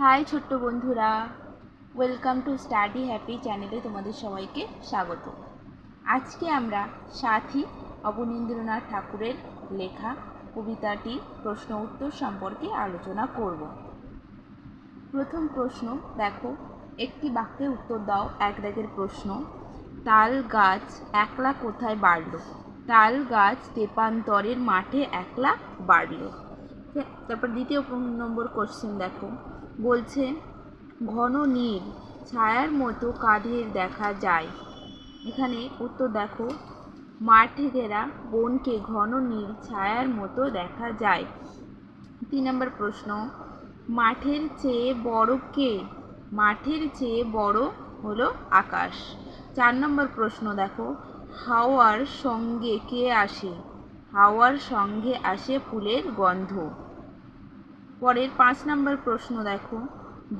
High ছোট্ট বন্ধুরা welcome to study happy চ্যানেলে তোমাদের সবাইকে স্বাগত। আজকে আমরা সাথী অবনীন্দ্রনাথ ঠাকুরের লেখা, কবিতাটি প্রশ্ন উত্তর সম্পর্কে আলোচনা করব। প্রথম প্রশ্ন, দেখো, একটি বাক্যে উত্তর দাও, এক দাগের প্রশ্ন। তাল গাছ একলা কোথায় বাড়ল? তাল গাছ তেপান্তরের মাঠে একলা বাড়ল। তারপর দ্বিতীয় নম্বর কোশ্চেন দেখো। বলছে, ঘন নীল, ছায়ার মতো কাঁধের দেখা যায়। এখানে উত্তর দেখো, মাঠে ঘেরা বনকে ঘন নীল, ছায়ার মতো দেখা যায়। তিন নম্বর প্রশ্ন, মাঠের চেয়ে বড় কে? মাঠের চেয়ে বড় হলো আকাশ। চার নম্বর প্রশ্ন দেখো, হাওয়ার সঙ্গে কে আসে? হাওয়ার সঙ্গে আসে ফুলের গন্ধ। পরের পাঁচ নম্বর প্রশ্ন দেখো।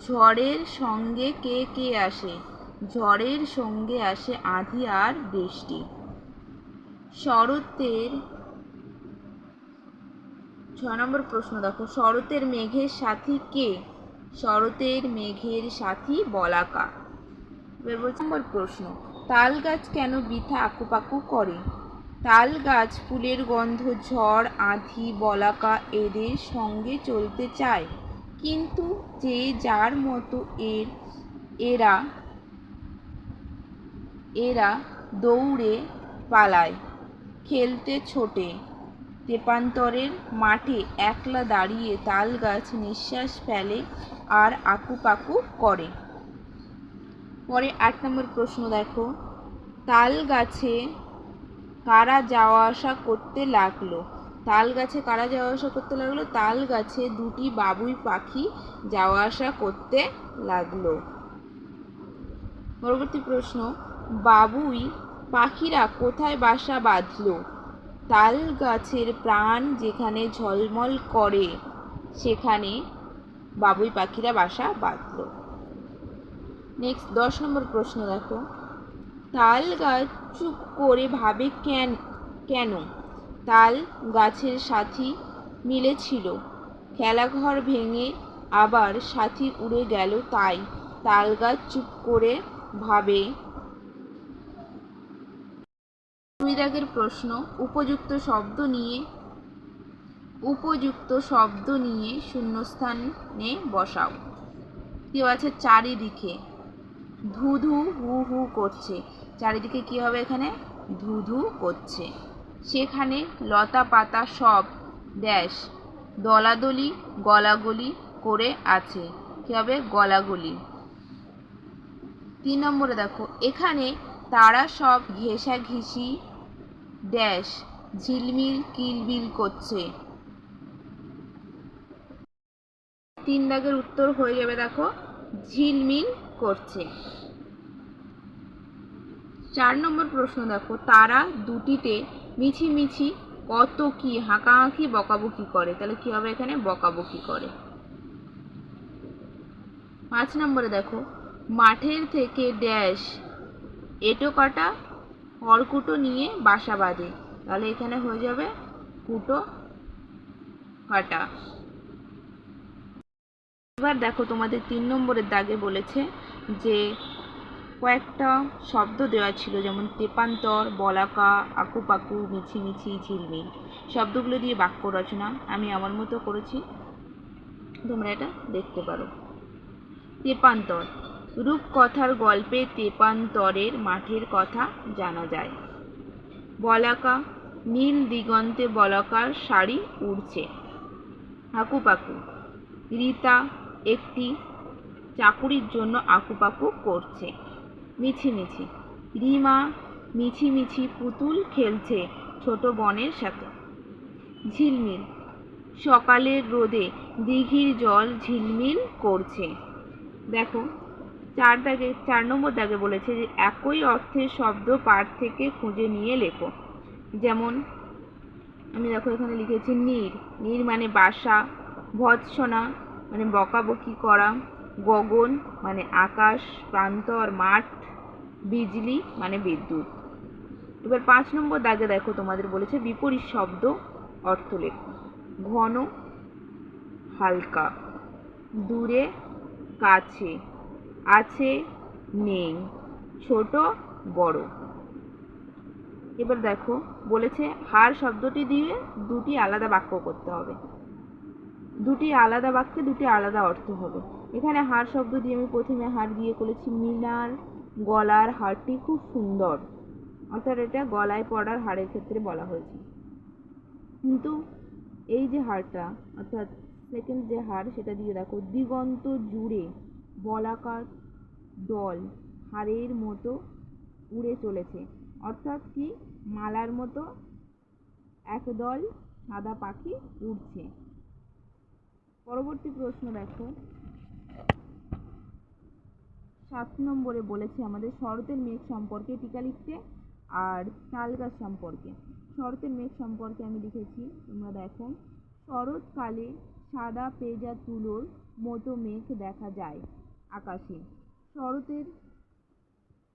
ঝড়ের সঙ্গে কে কে আসে? ঝড়ের সঙ্গে আসে আঁধি আর বৃষ্টি। শরতের ছ নম্বর প্রশ্ন দেখো। শরতের মেঘের সাথী কে? শরতের মেঘের সাথী বলাকা নম্বর প্রশ্ন, তাল গাছ কেন বৃথা আকুপাকু করে? তাল গাছ ফুলের গন্ধ, ঝড়, আঁধি, বলাকা এদের সঙ্গে চলতে চায়। কিন্তু যে যার মতো এর, এরা এরা দৌড়ে পালায়, খেলতে ছোটে। তেপান্তরের মাঠে একলা দাঁড়িয়ে তাল গাছ নিঃশ্বাস ফেলে আর আকুপাকু করে। পরে আট নম্বর প্রশ্ন দেখো। তাল গাছে কারা যাওয়া আসা করতে লাগল? তাল গাছে কারা যাওয়া আসা করতে লাগল? তাল গাছে দুটি বাবুই পাখি যাওয়া আসা করতে লাগল। পরবর্তী প্রশ্ন, বাবুই পাখিরা কোথায় বাসা বাঁধলো? তাল গাছের প্রাণ যেখানে ঝলমল করে, সেখানে বাবুই পাখিরা বাসা বাঁধলো। নেক্সট দশ নম্বর প্রশ্ন দেখো। তাল গাছ চুপ করে ভাবে কেন কেন? তাল গাছের সাথী মিলেছিল খেলাঘর ভেঙে আবার সাথী উড়ে গেল তাই। তাল গাছ চুপ করে ভাবে। দাগের প্রশ্ন, উপযুক্ত শব্দ নিয়ে, উপযুক্ত শব্দ নিয়ে শূন্যস্থানে বসাও। কেউ আছে চারিদিকে। ধু ধু হু হু করছে। চারিদিকে কী হবে এখানে? ধুধু করছে। সেখানে লতা পাতা সব ড্যাশ দলাদলি, গলাগলি করে আছে। কী হবে? গলাগলি। তিন নম্বরে দেখো, এখানে তারা সব ঘেঁষা ঘিসি ড্যাশ ঝিলমিল, কিলবিল করছে। তিন দাগের উত্তর হয়ে যাবে দেখো, ঝিলমিল করছে। চার নম্বর প্রশ্ন দেখো, তারা দুটিতে মিছিমিছি কত কি হাঁকাহাঁকি বকাবকি করে। তাহলে কি হবে এখানে? বকাবকি করে। পাঁচ নম্বরে দেখো, মাঠের থেকে ড্যাশ, এটো কাটা, হরকুটো নিয়ে বাসা বাঁধে। তাহলে এখানে হয়ে যাবে কুটো কাটা। এবার দেখো তোমাদের তিন নম্বরের দাগে বলেছে যে কয়েকটা শব্দ দেওয়া ছিল, যেমন তেপান্তর, বলাকা, আকুপাকু মিছিমিছি ঝিলমিল। শব্দগুলো দিয়ে বাক্য রচনা আমি আমার মতো করেছি। তোমরা এটা দেখতে পারো। তেপান্তর। রূপকথার গল্পে তেপান্তরের মাঠের কথা জানা যায়। বলাকা, নীল দিগন্তে বলাকার শাড়ি উড়ছে। আকুপাকু। রীতা একটি চাকুরির জন্য আকুপাকু করছে। মিছিমিছি রিমা মিছিমিছি পুতুল খেলছে ছোট বনের সাথে। ঝিলমিল, সকালের রোদে দিঘির জল ঝিলমিল করছে। দেখো, চার দাগে, চার নম্বর দাগে বলেছে যে, একই অর্থের শব্দ পাঠ থেকে খুঁজে নিয়ে লেখো। যেমন, আমি দেখো এখানে লিখেছি, নীর। নীর মানে বাসা, ভৎসনা মানে বকাবকি করা। গগন মানে আকাশ, প্রান্তর, মাঠ, বিজলি মানে বিদ্যুৎ। এবার পাঁচ নম্বর দাগে দেখো, তোমাদের বলেছে বিপরীত শব্দ অর্থ লেখো ঘন, হালকা, দূরে, কাছে, আছে, নেই, ছোট, বড়। এবার দেখো, বলেছে হার শব্দটি দিয়ে দুটি আলাদা বাক্য করতে হবে। দুটি আলাদা বাক্যে দুটি আলাদা অর্থ হবে। এখানে হার শব্দ দিয়ে আমি প্রথমে হার দিয়ে করেছি মিনার গলার হারটি খুব সুন্দর। অর্থাৎ এটা গলায় পড়ার হারের ক্ষেত্রে বলা হয়েছে। কিন্তু এই যে হারটা অর্থাৎ সেকেন্ড যে হার সেটা দিয়ে দেখো, দিগন্ত জুড়ে বলাকার দল হাড়ের মতো উড়ে চলেছে। অর্থাৎ কি? মালার মতো একদল সাদা পাখি উড়ছে। পরবর্তী প্রশ্ন দেখো সাত নম্বরে বলেছে আমাদের শরতের মেঘ সম্পর্কে টিকা লিখতে আর তাল গাছ সম্পর্কে। শরতের মেঘ সম্পর্কে আমি লিখেছি, তোমরা দেখো। শরৎকালে সাদা পেজা তুলোর মতো মেঘ দেখা যায় আকাশে। শরতের,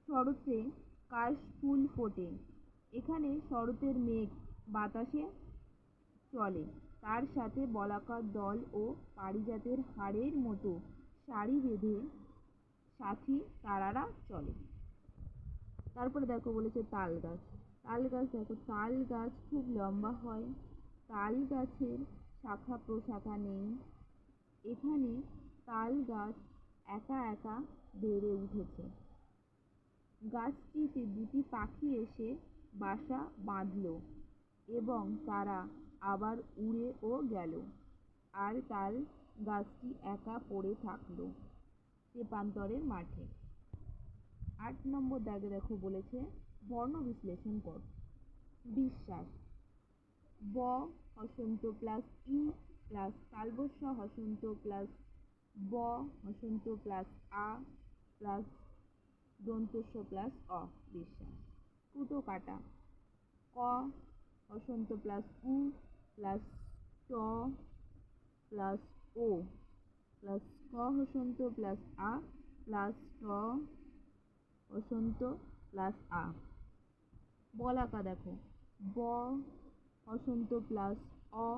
শরতে কাশ ফুল ফোটে। এখানে শরতের মেঘ বাতাসে চলে। তার সাথে বলাকার দল ও পারিজাতের হাড়ের মতো সারি বেঁধে সাথী, তারারা চলে। তারপরে দেখো বলেছে তাল গাছ। তাল গাছ দেখো, তাল গাছ খুব লম্বা হয়। তাল গাছের শাখা প্রশাখা নেই। এখানে তাল গাছ একা একা বেড়ে উঠেছে। গাছটিতে দুটি পাখি এসে বাসা বাঁধল এবং তারা আবার উড়েও গেল। আর তাল গাছটি একা পড়ে থাকল। তেপান্তরের মাঠে। আট নম্বর দাগে দেখো বলেছে, বর্ণ বিশ্লেষণ কর। বিশ্বাস। ব, হসন্ত প্লাস ই প্লাস তালবস্য হসন্ত প্লাস ব, হসন্ত প্লাস আ প্লাস দন্তস্য প্লাস অ। বিশ্বাস। কুটো কাটা। ক, হসন্ত প্লাস উ প্লাস ট প্লাস ও। প্লাস ক হসন্ত প্লাস আ প্লাস ট হসন্ত প্লাস আ। বলাকা দেখো। ব হসন্ত প্লাস অ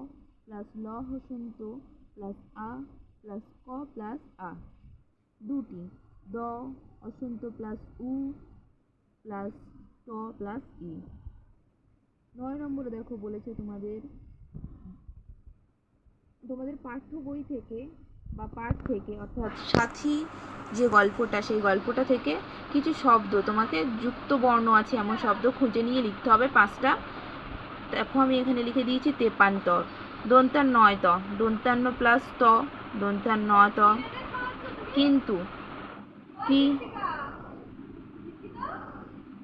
প্লাস ল হসন্ত প্লাস আ প্লাস ক প্লাস আ। দুটি। দ হসন্ত প্লাস উ প্লাস ট প্লাস ই। নয় নম্বরে দেখো বলেছে তোমাদের তোমাদের পাঠ্য বই থেকে বা পাঠ থেকে, অর্থাৎ সাথী যে গল্পটা, সেই গল্পটা থেকে কিছু শব্দ, তোমাকে যুক্ত বর্ণ আছে এমন শব্দ খুঁজে নিয়ে লিখতে হবে পাঁচটা। দেখো আমি এখানে লিখে দিয়েছি তেপান্তর নয় ত দন্তান্ন প্লাস ত দন্তার ন ত কিন্তু, কি?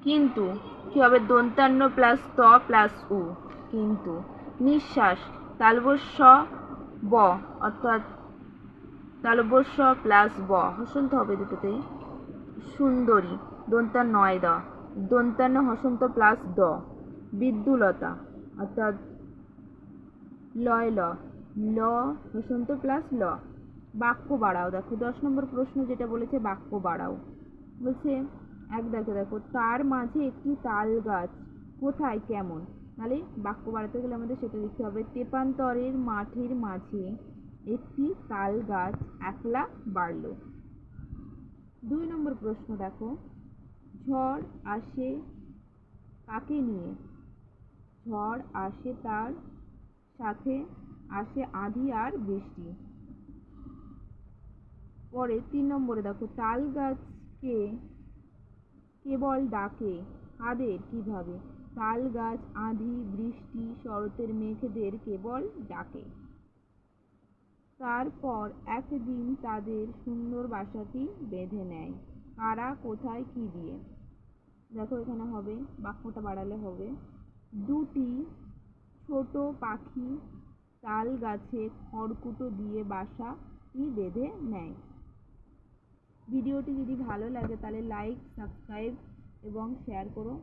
কিন্তু কি হবে দন্তান্ন প্লাস ত প্লাস উ। কিন্তু, নিঃশ্বাস তালবস্য ব, অর্থাৎ তালবস্য প্লাস ব। হসন্ত হবে দুটোতেই সুন্দরী দন্তার নয় দ। দন্তান্ন, হসন্ত প্লাস দ। বিদ্যুলতা, অর্থাৎ লয় ল। ল, হসন্ত প্লাস ল। বাক্য বাড়াও। দেখো, দশ নম্বর প্রশ্ন যেটা বলেছে, বাক্য বাড়াও। বলছে, এক দেখো দেখো, তার মাঝে একটি তাল গাছ কোথায়, কেমন? তাহলে বাক্য বাড়াতে গেলে আমাদের সেটা লিখতে হবে, তেপান্তরের মাঠের মাঝে একটি তাল গাছ একলা বাড়ল। দুই নম্বর প্রশ্ন দেখো। ঝড় আসে কাকে নিয়ে? ঝড় আসে তার সাথে আসে আঁধি আর বৃষ্টি। পরে তিন নম্বরে দেখো, তাল গাছকে কেবল ডাকে কাদের কীভাবে? তাল গাছ, আঁধি, বৃষ্টি, শরতের মেঘদের কেবল ডাকে। তারপর একদিন তাদের সুন্দর বাসাটি বেঁধে নেয়। কারা, কোথায়, কি দিয়ে? দেখো এখানে হবে, বাক্যটা বাড়ালে হবে। দুটি ছোট পাখি তাল গাছে খড়কুটো দিয়ে বাসাটি বেঁধে নেয়। ভিডিওটি যদি ভালো লাগে তাহলে লাইক সাবস্ক্রাইব এবং শেয়ার করো।